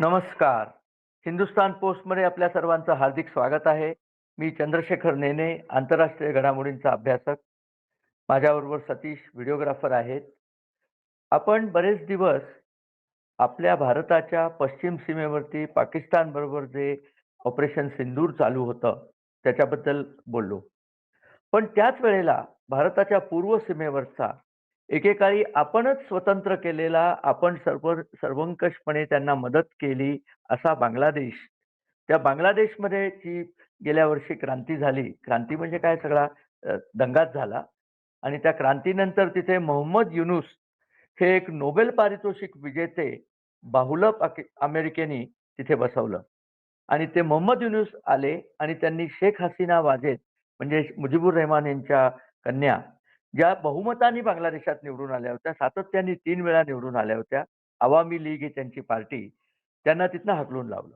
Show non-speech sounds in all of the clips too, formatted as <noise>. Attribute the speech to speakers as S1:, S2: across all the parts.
S1: नमस्कार. हिंदुस्तान पोस्टमध्ये आपल्या सर्वांचं हार्दिक स्वागत आहे. मी चंद्रशेखर नेने, आंतरराष्ट्रीय घडामोडींचा अभ्यासक. माझ्याबरोबर सतीश व्हिडिओग्राफर आहेत. आपण बरेच दिवस आपल्या भारताच्या पश्चिम सीमेवरती पाकिस्तानबरोबर जे ऑपरेशन सिंदूर चालू होतं, त्याच्याबद्दल बोललो. पण त्याच वेळेला भारताच्या पूर्व सीमेवरचा एकेकाळी आपणच स्वतंत्र केलेला, आपण सर्व सर्वंकषपणे त्यांना मदत केली असा बांगलादेश. त्या बांगलादेशमध्ये जी गेल्या वर्षी क्रांती झाली. क्रांती म्हणजे काय सगळा दंगात दंगाच झाला आणि त्या क्रांतीनंतर तिथे मोहम्मद युनूस हे एक नोबेल पारितोषिक विजेते बाहुल अमेरिकेने अमेरिकेनी तिथे बसवलं आणि ते मोहम्मद युनुस आले आणि त्यांनी शेख हसीना वाजेद म्हणजे मुजीबुर रहमान यांच्या कन्या ज्या बहुमताने बांगलादेशात निवडून आल्या होत्या, सातत्याने तीन वेळा निवडून आल्या होत्या. आवामी लीग ही त्यांची पार्टी, त्यांना तिथनं हकलून लावलं.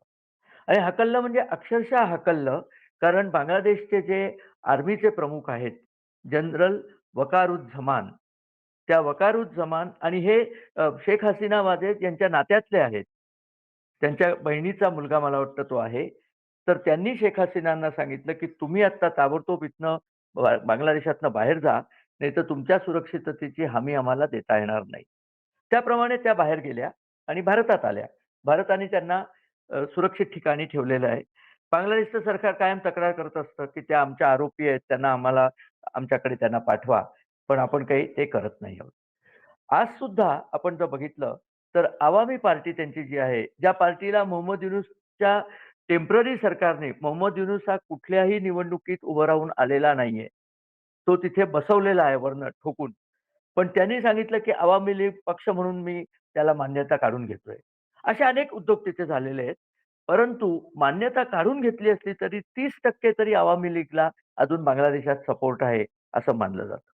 S1: आणि हकललं म्हणजे अक्षरशः हकललं कारण बांगलादेशचे जे आर्मीचे प्रमुख आहेत, जनरल वकारुझमान. त्या वकारुझमान आणि हे शेख हसीना वाजेद यांच्या नात्यातले आहेत. त्यांच्या बहिणीचा मुलगा मला वाटतं तो आहे. तर त्यांनी शेख हसीनांना सांगितलं, की तुम्ही आत्ता ताबडतोब इथनं बांगलादेशातनं बाहेर जा, नाहीतर तुमच्या सुरक्षिततेची हमी आम्हाला देता येणार नाही. त्याप्रमाणे त्या बाहेर गेल्या आणि भारतात आल्या. भारताने त्यांना सुरक्षित ठिकाणी ठेवलेलं आहे. बांगलादेशचं सरकार कायम तक्रार करत असतं, की त्या आमच्या आरोपी आहेत, त्यांना आम्हाला आमच्याकडे त्यांना पाठवा. पण आपण काही ते करत नाही आहोत. आज सुद्धा आपण जर बघितलं, तर आवामी पार्टी त्यांची जी आहे, ज्या पार्टीला मोहम्मद युनूसच्या टेंपररी सरकारने मोहम्मद युनुस हा कुठल्याही निवडणुकीत उभं राहून आलेला नाहीये. तो तिथे बसवलेला आहे वर्ण ठोकून. पण त्यांनी सांगितलं, की आवामी लीग पक्ष म्हणून मी त्याला मान्यता काढून घेतोय. असे अनेक उद्योग तिथे झालेले आहेत. परंतु मान्यता काढून घेतली असली तरी 30% तरी आवामी लीगला अजून बांगलादेशात सपोर्ट आहे, असं मानलं जातं.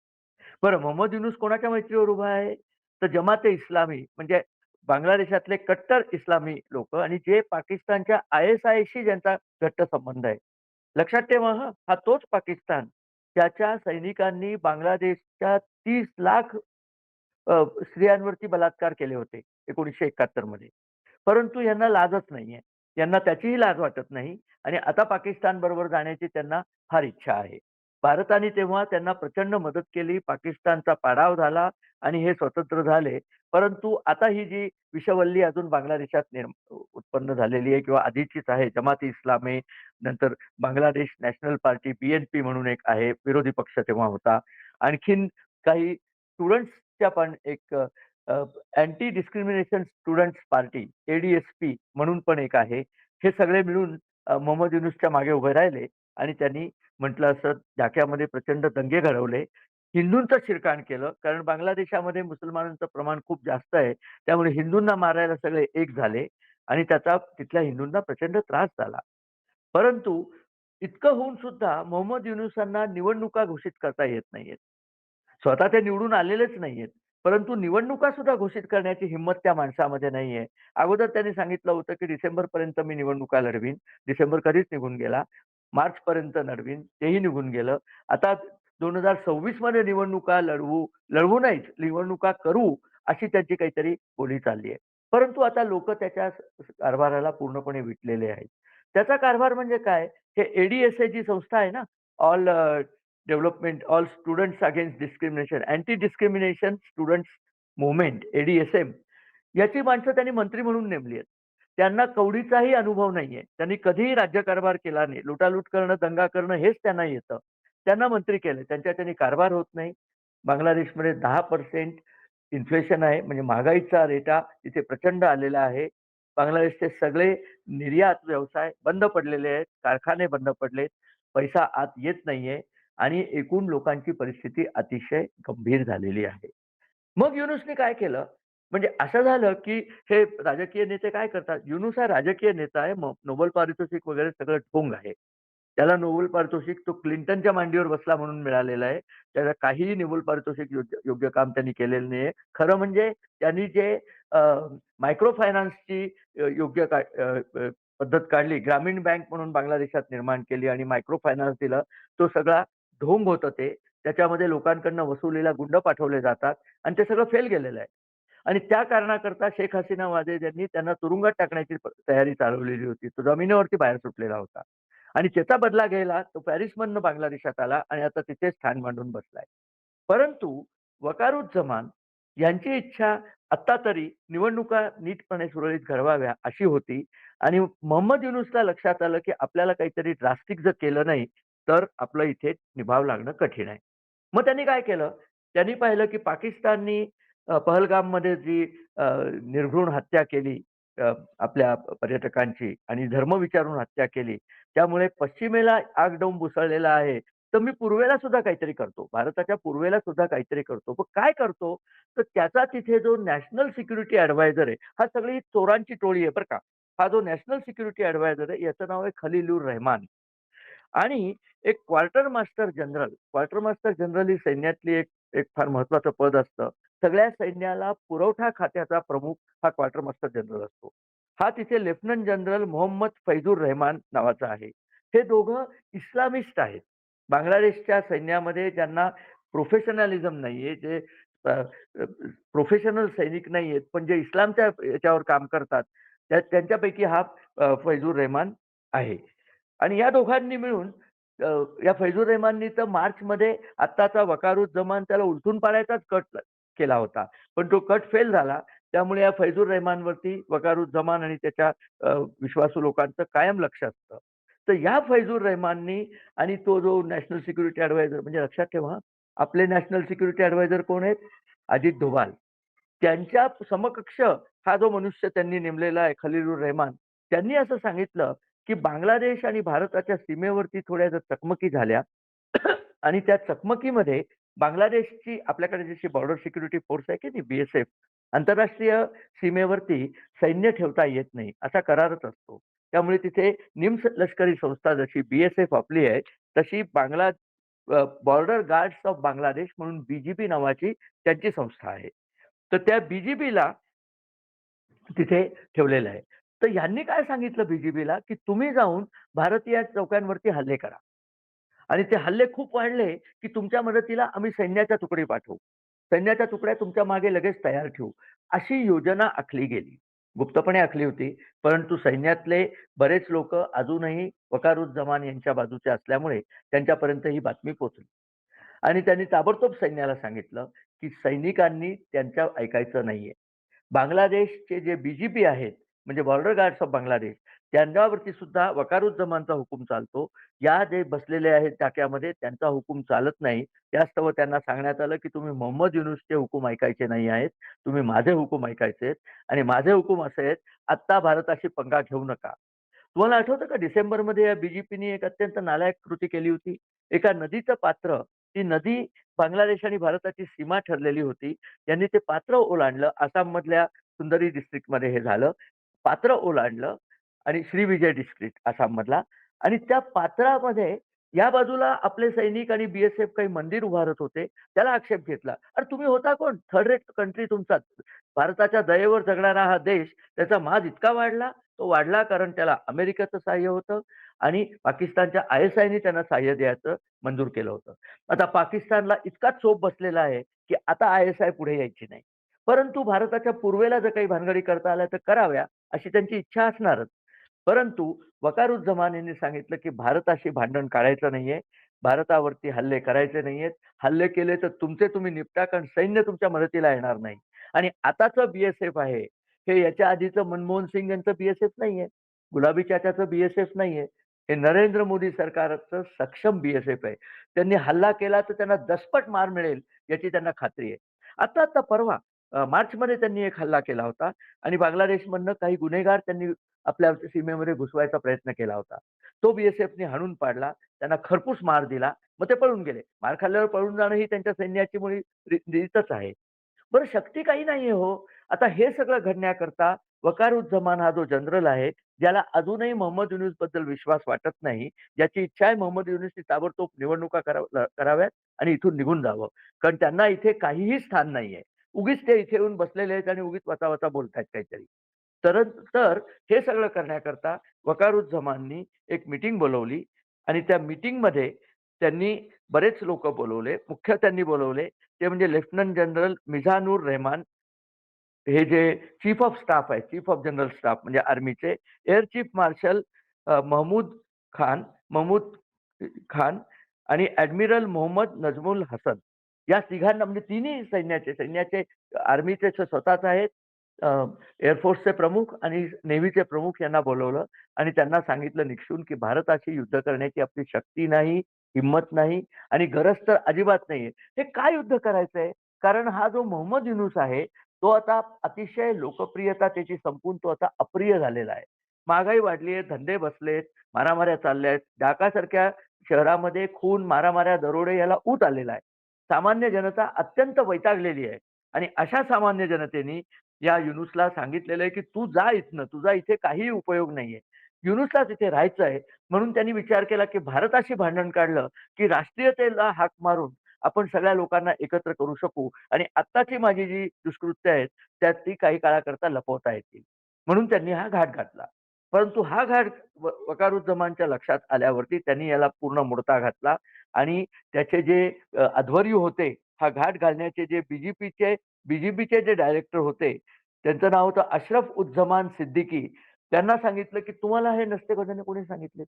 S1: बरं मोहम्मद युनुस कोणाच्या मैत्रीवर उभा आहे? तर जमाते इस्लामी म्हणजे बांगलादेशातले कट्टर इस्लामी लोक आणि जे पाकिस्तानच्या आय-एस-आयशी ज्यांचा घट्ट संबंध आहे. लक्षात ठेवा हा तोच पाकिस्तान त्याच्या सैनिकांनी बांगलादेशच्या तीस लाख स्त्रियांवरती बलात्कार केले होते 1971 मध्ये. परंतु यांना लाजच नाहीये. यांना त्याचीही लाज वाटत नाही आणि आता पाकिस्तान बरोबर जाण्याची त्यांना फार इच्छा आहे. भारताने तेव्हा त्यांना प्रचंड मदत केली. पाकिस्तानचा पाडाव झाला आणि हे स्वतंत्र झाले. परंतु आता ही जी विषवल्ली अजून बांगलादेशात निर्म उत्पन्न झालेली आहे किंवा आधीचीच आहे. जमात इस्लामी नंतर बांगलादेश नॅशनल पार्टी बी-एन-पी म्हणून एक आहे, विरोधी पक्ष तेव्हा होता. आणखीन काही स्टुडंट्सच्या पण एक anti discrimination students party ADSP म्हणून पण एक आहे. हे सगळे मिळून मोहम्मद युनुसच्या मागे उभे राहिले आणि त्यांनी म्हटलं असं ढाक्यामध्ये प्रचंड दंगे घडवले. हिंदूंचं शिरकाण केलं. कारण बांगलादेशामध्ये मुसलमानांचं प्रमाण खूप जास्त आहे. त्यामुळे हिंदूंना मारायला सगळे एक झाले आणि त्याचा तिथल्या हिंदूंना प्रचंड त्रास झाला. परंतु इतकं होऊन सुद्धा मोहम्मद युनुसांना निवडणुका घोषित करता येत नाहीयेत. स्वतः ते निवडून आलेलेच नाहीयेत. परंतु निवडणुका सुद्धा घोषित करण्याची हिंमत त्या माणसामध्ये नाहीये. अगोदर त्यांनी सांगितलं होतं, की डिसेंबर पर्यंत मी निवडणुका लढवीन. डिसेंबर कधीच निघून गेला. मार्च पर्यंत लढवीन, तेही निघून गेलं. आता 2026 मध्ये निवडणुका लढवू, लढवू नाहीच, निवडणुका करू, अशी त्यांची काहीतरी बोली चालली आहे. परंतु आता लोक त्याच्या कारभाराला पूर्णपणे विटलेले आहेत. त्याचा कारभार म्हणजे काय? हे एडीएसए जी संस्था आहे ना, all development all students against discrimination, anti discrimination students movement ADSM याची माणसं त्यांनी मंत्री म्हणून नेमली आहेत. त्यांना कवडीचाही अनुभव नाहीये. त्यांनी कधीही राज्यकारभार केला नाही. लुटालूट करणं, दंगा करणं हेच त्यांना येतं. त्यांना मंत्री केले. त्यांच्याच्याने कारभार होत नाही. बांगलादेशमध्ये 10% इन्फ्लेशन आहे. म्हणजे महागाईचा रेटा तिथे प्रचंड आलेला आहे. बांगलादेशचे सगळे निर्यात व्यवसाय बंद पडलेले आहेत. कारखाने बंद पडलेत. पैसा आत येत नाहीये आणि एकूण लोकांची परिस्थिती अतिशय गंभीर झालेली आहे. मग युनूसने काय केलं? म्हणजे असं झालं, की हे राजकीय नेते काय करतात? युनूस हा राजकीय नेता आहे. मग नोबेल पारितोषिक वगैरे सगळं ढोंग आहे. त्याला नोबेल पारितोषिक तो क्लिंटनच्या मांडीवर बसला म्हणून मिळालेला आहे. त्याला काहीही नोबेल पारितोषिक योग्य योग्य काम त्यांनी केलेलं नाहीये. खरं म्हणजे त्यांनी जे मायक्रो फायनान्सची योग्य का पद्धत काढली. ग्रामीण बँक म्हणून बांगलादेशात निर्माण केली आणि मायक्रो फायनान्स दिलं. तो सगळा ढोंग होतं ते. त्याच्यामध्ये लोकांकडनं वसुलीला गुंड पाठवले जातात आणि ते सगळं फेल गेलेलं आहे. आणि त्या कारणाकरता शेख हसीना वाजे यांनी त्यांना तुरुंगात टाकण्याची तयारी चालवलेली होती. तो जमिनीवरती बाहेर सुटलेला होता. आणि त्याचा बदला घ्यायला तो पॅरिसमधनं बांगलादेशात आला आणि आता तिथे स्थान मांडून बसलाय. परंतु वकारुज्जमान यांची इच्छा आत्ता तरी निवडणुका नीटपणे सुरळीत घडवाव्या अशी होती आणि मोहम्मद युनुसला लक्षात आलं, की आपल्याला काहीतरी ड्रास्टिक जर केलं नाही, तर आपलं इथे निभाव लागणं कठीण आहे. मग त्यांनी काय केलं? त्यांनी पाहिलं, की पाकिस्ताननी पहलगाममध्ये जी निर्घृण हत्या केली आपल्या पर्यटकांची आणि धर्म विचारून हत्या केली. त्यामुळे पश्चिमेला आगडवून बुसळलेला आहे. तर मी पूर्वेला सुद्धा काहीतरी करतो. भारताच्या पूर्वेला सुद्धा काहीतरी करतो. पण काय करतो? तर त्याचा तिथे जो नॅशनल सिक्युरिटी ऍडवायझर आहे, हा सगळी चोरांची टोळी आहे बरं का. हा जो नॅशनल सिक्युरिटी ऍडवायझर आहे, याचं नाव आहे खलीलुर रहमान. आणि एक quarter master general, quarter master general ही सैन्यातली एक एक फार महत्वाचं पद असतं. सगळ्या सैन्याला पुरवठा खात्याचा प्रमुख हा क्वार्टर मास्टर जनरल असतो. हा तिथे लेफ्टनंट जनरल मोहम्मद फैजूर रहमान नावाचा आहे. हे दोघं इस्लामिस्ट आहेत. बांगलादेशच्या सैन्यामध्ये ज्यांना प्रोफेशनॅलिझम नाहीये, जे प्रोफेशनल सैनिक नाहीयेत, पण जे इस्लामच्या याच्यावर काम करतात, त्या त्यांच्यापैकी हा फैजूर रहमान आहे. आणि या दोघांनी मिळून या फैजूर रहमाननी तर मार्चमध्ये आत्ताचा वकारुज्जमान त्याला उलथून पाडायचाच कट केला होता. पण तो कट फेल झाला. त्यामुळे या फैजूर रहमानवरती वकारुज्जमान आणि त्याच्या विश्वासू लोकांचं कायम लक्ष असतं. तर या फैजूर रहमाननी आणि तो जो नॅशनल सिक्युरिटी ॲडवायझर म्हणजे लक्षात ठेवा, आपले नॅशनल सिक्युरिटी ॲडवायझर कोण आहेत? अजित डोभाल. त्यांच्या समकक्ष हा जो मनुष्य त्यांनी नेमलेला आहे खलीलुर रहमान, त्यांनी असं सांगितलं, की बांगलादेश आणि भारताच्या सीमेवरती थोड्या जर चकमकी झाल्या आणि त्या चकमकीमध्ये बांगलादेशची आपल्याकडे जशी बॉर्डर सिक्युरिटी फोर्स आहे की नाही बी-एस-एफ, आंतरराष्ट्रीय सीमेवरती सैन्य ठेवता येत नाही, असा करारच असतो. त्यामुळे तिथे निमलष्करी संस्था जशी बी-एस-एफ आपली आहे, तशी Bangla border guards of Bangladesh म्हणून बी-जी-बी नावाची त्यांची संस्था आहे. तर त्या बी-जी-बीला तिथे ठेवलेलं आहे. तर यांनी काय सांगितलं बी-जी-बीला, की तुम्ही जाऊन भारतीय चौक्यांवरती हल्ले करा. आणि ते हल्ले खूप वाढले, की तुमच्या मदतीला आम्ही सैन्याच्या तुकडी पाठवू. सैन्याच्या तुकड्या तुमच्या मागे लगेच तयार ठेवू. अशी योजना आखली गेली. गुप्तपणे आखली होती. परंतु सैन्यातले बरेच लोक अजूनही वकारुज्जमान यांच्या बाजूचे असल्यामुळे त्यांच्यापर्यंत ही बातमी पोहोचली. आणि त्यांनी ताबडतोब सैन्याला सांगितलं, की सैनिकांनी त्यांच्या ऐकायचं नाहीये. बांगलादेशचे जे बीजेपी आहेत, म्हणजे बॉर्डर गार्ड्स ऑफ बांगलादेश, त्यांच्यावरती सुद्धा वकारुज्जमानचा हुकूम चालतो. या जे बसलेले आहेत टाक्यामध्ये त्यांचा हुकूम चालत नाही. त्यास्तव त्यांना सांगण्यात आलं, की तुम्ही मोहम्मद युनुसचे हुकूम ऐकायचे नाही आहेत. तुम्ही माझे हुकूम ऐकायचे आहेत आणि माझे हुकूम असे आहेत, आत्ता भारताशी पंगा घेऊ नका. तुम्हाला आठवतं का डिसेंबरमध्ये या बीजेपीने एक अत्यंत नालायक कृती केली होती. एका नदीचं पात्र, ती नदी बांगलादेश आणि भारताची सीमा ठरलेली होती. त्यांनी ते पात्र ओलांडलं. आसाममधल्या सुंदरी डिस्ट्रिक्टमध्ये हे झालं. पात्र ओलांडलं आणि श्रीविजय डिस्ट्रिक्ट आसाममधला आणि त्या पात्रामध्ये या बाजूला आपले सैनिक आणि बीएसएफ काही मंदिर उभारत होते. त्याला आक्षेप घेतला. अरे तुम्ही होता कोण? थर्ड रेट कंट्री तुमचा भारताच्या दयेवर जगणारा हा देश, त्याचा माज इतका वाढला? तो वाढला कारण त्याला अमेरिकेचं सहाय्य होतं आणि पाकिस्तानच्या आय-एस-आयने त्यांना सहाय्य द्यायचं मंजूर केलं होतं. आता पाकिस्तानला इतका चोप बसलेला आहे, की आता आय-एस-आय पुढे यायची नाही. परंतु भारताच्या पूर्वेला जर काही भानगडी करता आल्या तर कराव्या, अशी त्यांची इच्छा असणारच. परंतु वकारुज्जमान यांनी सांगितलं, की भारताशी भांडण काढायचं नाहीये. भारतावरती हल्ले करायचे नाहीयेत. हल्ले केले तर तुमचे तुम्ही निपटा, कारण सैन्य तुमच्या मदतीला येणार नाही. आणि आताचं बी-एस-एफ आहे, हे याच्या आधीचं मनमोहन सिंग यांचं बी-एस-एफ नाहीये. गुलाबी चाच्याचं बी-एस-एफ नाहीये. हे नरेंद्र मोदी सरकारचं सक्षम बी-एस-एफ आहे. त्यांनी हल्ला केला तर त्यांना दसपट मार मिळेल, याची त्यांना खात्री आहे. आता आता परवा मार्चमध्ये त्यांनी एक हल्ला केला होता आणि बांगलादेशमधनं काही गुन्हेगार त्यांनी आपल्या सीमेमध्ये घुसवायचा प्रयत्न केला होता. तो बीएसएफने हाणून पाडला. त्यांना खरपूस मार दिला. मग ते पळून गेले. मार खाल्ल्यावर पळून जाणं ही त्यांच्या सैन्याची मुळी रीतच आहे. बरं शक्ती काही नाहीये हो. आता हे सगळं घडण्याकरता वकारुज्जमान हा जो जनरल आहे, ज्याला अजूनही मोहम्मद युनूसबद्दल विश्वास वाटत नाही, ज्याची इच्छा आहे मोहम्मद युनूसनी ताबडतोब निवडणुका कराव्यात आणि इथून निघून जावं. कारण त्यांना इथे काहीही स्थान नाहीये. उगीच ते इथे येऊन बसलेले आहेत आणि उगीच वाचा वाचा बोलतायत काहीतरी. तर तर हे सगळं करण्याकरता वकारुज्जमाननी एक मीटिंग बोलवली आणि त्या मीटिंगमध्ये त्यांनी बरेच लोक बोलवले मुख्य त्यांनी बोलवले ते म्हणजे लेफ्टनंट जनरल मिझानूर रेहमान हे जे चीफ ऑफ स्टाफ आहे चीफ ऑफ जनरल स्टाफ म्हणजे आर्मीचे air chief marshal Mahmood Khan Mahmood Khan आणि ॲडमिरल मोहम्मद नजमुल हसन या तिघांना म्हणजे तिन्ही सैन्याचे सैन्याचे आर्मीचे स्वतःच आहेत एअरफोर्सचे प्रमुख आणि नेव्हीचे प्रमुख यांना बोलवलं आणि त्यांना सांगितलं निक्षून की भारताशी युद्ध करण्याची आपली शक्ती नाही हिंमत नाही आणि गरज तर अजिबात नाहीये. हे काय युद्ध करायचंय? कारण हा जो मोहम्मद युनुस आहे तो आता अतिशय लोकप्रियता त्याची संपून तो आता अप्रिय झालेला आहे. महागाई वाढली आहे धंदे बसलेत मारामाऱ्या चालल्या आहेत ढाकासारख्या शहरामध्ये खून मारामाऱ्या दरोडे याला ऊत आलेला आहे. सामान्य जनता अत्यंत वैतागलेली आहे. आणि अशा सामान्य जनतेने या युनुसला सांगितलेलं आहे की तू जा इथनं तुझा इथे काहीही उपयोग नाहीये. युनुसला तिथे राहायचं आहे. म्हणून त्यांनी विचार केला की भारताशी भांडण काढलं की राष्ट्रीयतेला हाक मारून आपण सगळ्या लोकांना एकत्र करू शकू आणि आत्ताची माझी जी दुष्कृत्य आहेत त्यात ती काही काळाकरता लपवता येतील. म्हणून त्यांनी हा घाट घातला. परंतु हा घाट वकारुज्जमानच्या लक्षात आल्यावरती त्यांनी याला पूर्ण मुडता घातला. आणि त्याचे जे अध्वर्यू होते हा घाट घालण्याचे जे बीजेपीचे बीजेपीचे जे डायरेक्टर होते त्यांचं नाव होतं अशरफ उज्जमान सिद्दीकी. त्यांना सांगितलं की तुम्हाला हे नसते कशाने कोणी सांगितले?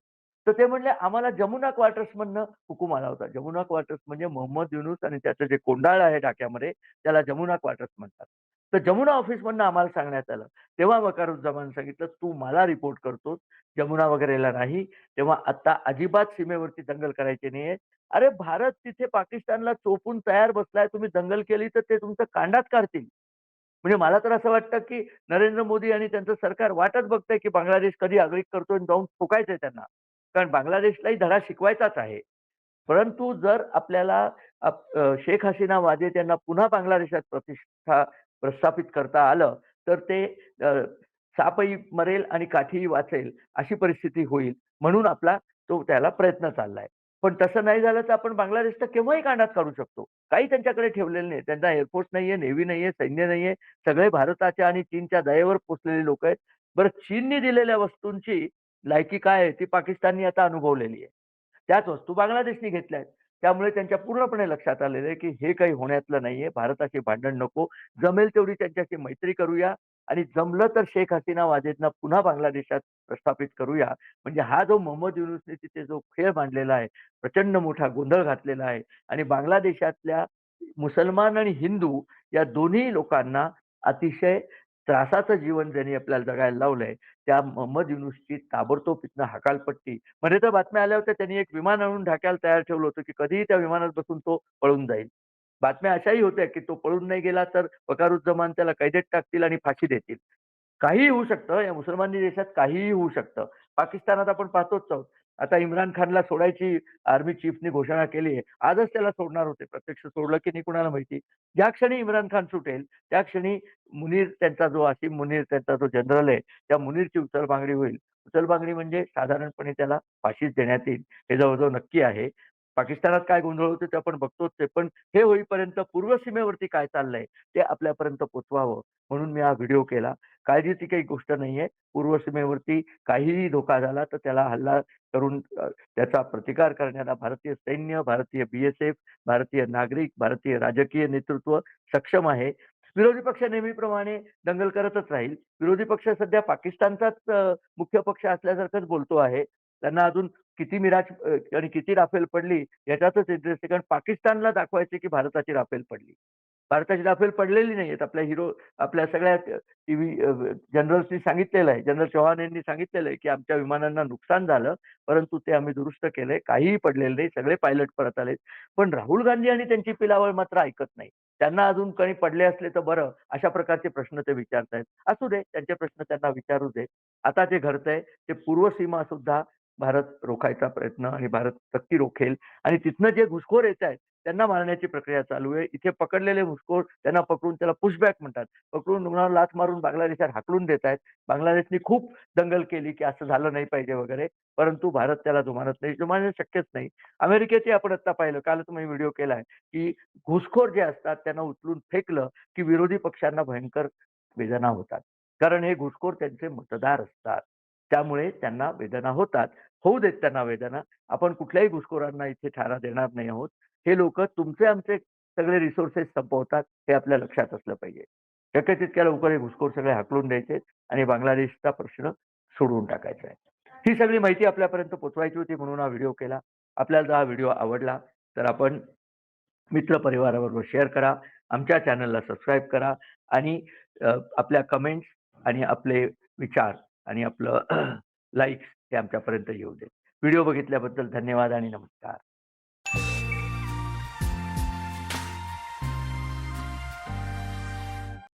S1: तर ते म्हणले आम्हाला जमुना क्वार्टर्स मधनं हुकूम आला होता. जमुना क्वार्टर्स म्हणजे मोहम्मद युनुस आणि त्याचं जे कोंडाळ आहे ढाक्यामध्ये त्याला जमुना क्वार्टर्स म्हणतात. तर जमुना ऑफिसमधनं आम्हाला सांगण्यात आलं. तेव्हा वकारुज्जमान सांगितलं तू मला रिपोर्ट करतोस. जमुना वगैरेला नाही. तेव्हा आता अजिबात सीमेवरती दंगल करायची नाहीये. अरे भारत तिथे पाकिस्तानला चोपून तयार बसलाय. तुम्ही दंगल केली तर ते तुमचं कांडात काढतील. म्हणजे मला तर असं वाटतं की नरेंद्र मोदी आणि त्यांचं सरकार वाटच बघतंय की बांगलादेश कधी आगळीक करतोय जाऊन ठोकायचंय त्यांना. कारण बांगलादेशलाही धडा शिकवायचाच आहे. परंतु जर आपल्याला शेख हसीना वाजे त्यांना पुन्हा बांगलादेशात प्रतिष्ठा प्रस्थापित करता आलं तर ते सापही मरेल आणि काठीही वाचेल अशी परिस्थिती होईल. म्हणून आपला तो त्याला प्रयत्न चाललाय. पण तसं नाही झालं तर आपण बांगलादेश तर केव्हाही कानात काढू शकतो. काही त्यांच्याकडे ठेवलेलं नाही. त्यांचा एअरफोर्स नाहीये नेव्ही नाहीये सैन्य नाहीये. सगळे भारताच्या आणि चीनच्या दयेवर पोचलेले लोक आहेत. बरं चीनने दिलेल्या वस्तूंची लायकी काय आहे? ती पाकिस्ताननी आता अनुभवलेली आहे. त्याच वस्तू बांगलादेशने घेतल्या आहेत. त्यामुळे त्यांच्या पूर्णपणे लक्षात आलेलं आहे की हे काही होण्यातलं नाहीये भारताशी भांडण नको. जमेल तेवढी त्यांच्याशी मैत्री करूया आणि जमलं तर शेख हसीना वाजेदना पुन्हा बांगलादेशात प्रस्थापित करूया. म्हणजे हा जो मोहम्मद युनुसने तिथे जो खेळ मांडलेला आहे प्रचंड मोठा गोंधळ घातलेला आहे आणि बांगलादेशातल्या मुसलमान आणि हिंदू या दोन्ही लोकांना अतिशय त्रासाचं जीवन ज्यांनी आपल्याला जगायला लावलंय त्या मोहम्मद युनुसची ताबडतोब इथनं हकालपट्टी. मध्ये तर बातम्या आल्या होत्या त्यांनी एक विमान आणून ढाक्याला तयार ठेवलं होतं की कधीही त्या विमानात बसून तो पळून जाईल. बातम्या अशाही होत्या की तो पळून नाही गेला तर वकारुज्जमान त्याला कैदेत टाकतील आणि फाशी देतील. काहीही होऊ शकतं या मुसलमानी देशात काहीही होऊ शकतं. पाकिस्तानात आपण पाहतोच आहोत आता इम्रान खानला सोडायची आर्मी चीफनी घोषणा केली आहे. आजच त्याला सोडणार होते. प्रत्यक्ष सोडलं की नाही कुणाला माहिती? ज्या क्षणी इम्रान खान सुटेल त्या क्षणी मुनीर त्यांचा जो आसिम मुनीर त्यांचा जो जनरल आहे त्या मुनीरची उचलबांगडी होईल. उचलबांगडी म्हणजे साधारणपणे त्याला फाशीच देण्यात येईल. हे जवळजवळ नक्की आहे. पाकिस्तानात काय गोंधळ होते ते आपण बघतोच ते पण हे होईपर्यंत पूर्व सीमेवरती काय चाललंय ते आपल्यापर्यंत पोचवावं. म्हणून मी हा व्हिडिओ केला. काळजीची काही गोष्ट नाहीये. पूर्व सीमेवरती काहीही धोका झाला तर त्याला हल्ला करून त्याचा प्रतिकार करण्याला भारतीय सैन्य भारतीय बीएसएफ भारतीय नागरिक भारतीय राजकीय नेतृत्व सक्षम आहे. विरोधी पक्ष नेहमीप्रमाणे दंगल करतच राहील. विरोधी पक्ष सध्या पाकिस्तानचाच मुख्य पक्ष असल्यासारखंच बोलतो आहे. त्यांना अजून किती मिराज आणि किती राफेल पडली याच्यातच इंटरेस्ट आहे. कारण पाकिस्तानला दाखवायचे की भारताची राफेल पडली. भारताची राफेल पडलेली नाही आहेत. आपल्या हिरो आपल्या सगळ्या टीव्ही जनरल्सनी सांगितलेलं आहे. जनरल चव्हाण यांनी सांगितलेलं आहे की आमच्या विमानांना नुकसान झालं परंतु ते आम्ही दुरुस्त केलंय काहीही पडलेलं नाही. सगळे पायलट परत आलेत. पण राहुल गांधी आणि त्यांची पिलावळ मात्र ऐकत नाही. त्यांना अजून काही पडले असले तर बरं अशा प्रकारचे प्रश्न ते विचारतायत. असू दे त्यांचे प्रश्न त्यांना विचारू दे. आता जे घडतंय ते पूर्व सीमा सुद्धा भारत रोखायचा प्रयत्न आणि भारत नक्की रोखेल. आणि तिथनं जे घुसखोर येत आहेत त्यांना मारण्याची प्रक्रिया चालू आहे. इथे पकडलेले घुसखोर त्यांना पकडून त्याला पुशबॅक म्हणतात. पकडून रुग्णावर लाच मारून बांगलादेशात हाकलून देत आहेत. बांगलादेशनी खूप दंगल केली की असं झालं नाही पाहिजे वगैरे. परंतु भारत त्याला जुमानत नाही. जुमानणं शक्यच नाही. अमेरिकेचे आपण आता पाहिलं. काल मी व्हिडिओ केलाय की घुसखोर जे असतात त्यांना उचलून फेकलं की विरोधी पक्षांना भयंकर वेदना होतात. कारण हे घुसखोर त्यांचे मतदार असतात. त्यामुळे त्यांना वेदना होतात. होऊ देत त्यांना वेदना. आपण कुठल्याही घुसखोरांना इथे ठारा देणार नाही आहोत. हे लोक तुमचे आमचे सगळे रिसोर्सेस संपवतात हे आपल्या लक्षात असलं पाहिजे. शक्य तितक्या लवकर हे घुसखोर सगळे हाकलून द्यायचे आणि बांगलादेशचा प्रश्न सोडवून टाकायचा आहे. ही सगळी माहिती आपल्यापर्यंत पोचवायची होती म्हणून हा व्हिडिओ केला. आपल्याला जर हा व्हिडिओ आवडला तर आपण मित्रपरिवाराबरोबर शेअर करा. आमच्या चॅनलला सबस्क्राईब करा आणि आपल्या कमेंट्स आणि आपले विचार आणि आपलं <clears throat> लाईक्स ते आमच्यापर्यंत येऊ देत. व्हिडिओ बघितल्याबद्दल धन्यवाद आणि नमस्कार.